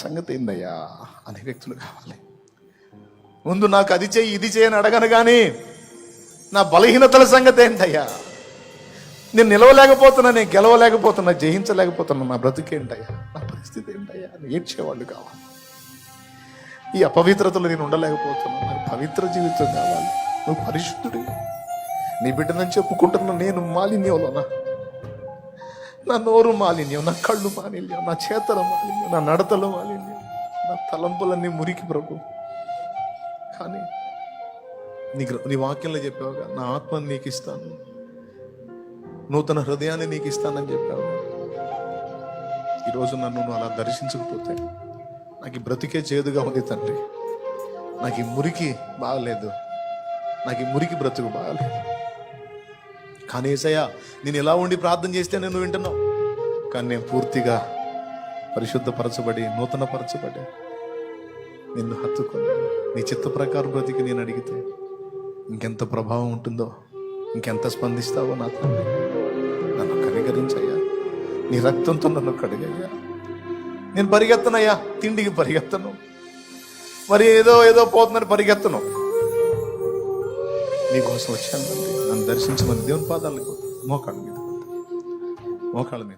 సంగతి ఏందయ్యా? అనే వ్యక్తులు కావాలి. ముందు నాకు అది చేయి ఇది చేయని అడగను కానీ నా బలహీనతల సంగతి ఏంటయ్యా నేను నిలవలేకపోతున్నా నేను గెలవలేకపోతున్నా జయించలేకపోతున్నా నా బ్రతికేంటయ్యా నా పరిస్థితి ఏంటయ్యా అని ఏడ్చేవాళ్ళు కావాలి. ఈ అపవిత్రతలో నేను ఉండలేకపోతున్నా నాకు పవిత్ర జీవితం కావాలి. నువ్వు పరిశుద్ధుడి. నీ బిడ్డనని చెప్పుకుంటున్న నేను మాలిన్యంలోనా? నా నోరు మాలిన్యం నా కళ్ళు మాలిన్యం నా చేతల మాలిన్యం నా నడతల మాలిన్యం తలంపులన్నీ మురికి ప్రభు. కానీ నీ నీ వాక్యంలో చెప్పావుగా నా ఆత్మని నీకు ఇస్తాను నూతన హృదయాన్ని నీకు ఇస్తానని చెప్పావు. ఈరోజు నన్ను నువ్వు అలా దర్శించకపోతే నాకు ఈ బ్రతికే చేదుగా ఉంది తండ్రి. నాకు ఈ మురికి బాగలేదు. నాకు ఈ మురికి బ్రతుకు బాగలేదు. కానీ ఏసయ్యా నేను ఎలా ఉండి ప్రార్థన చేస్తే నేను వింటున్నావు? కానీ నేను పూర్తిగా పరిశుద్ధపరచబడి నూతనపరచబడి నిన్ను హత్తుకొని నీ చిత్త ప్రకారం బ్రతికి నేను అడిగితే ఇంకెంత ప్రభావం ఉంటుందో ఇంకెంత స్పందిస్తావో నా తండ్రి? నన్ను కనికరించయ్యా. నీ రక్తంతో నన్ను కడిగయ్యా. నేను పరిగెత్తనయ్యా. తిండికి పరిగెత్తను. మరి ఏదో ఏదో పోతుందని పరిగెత్తను. నీకోసం వచ్చాను నన్ను దర్శించమని దేవుని పాదాలకు మోకాళ్ళ మీద మోకాళ్ళ మీద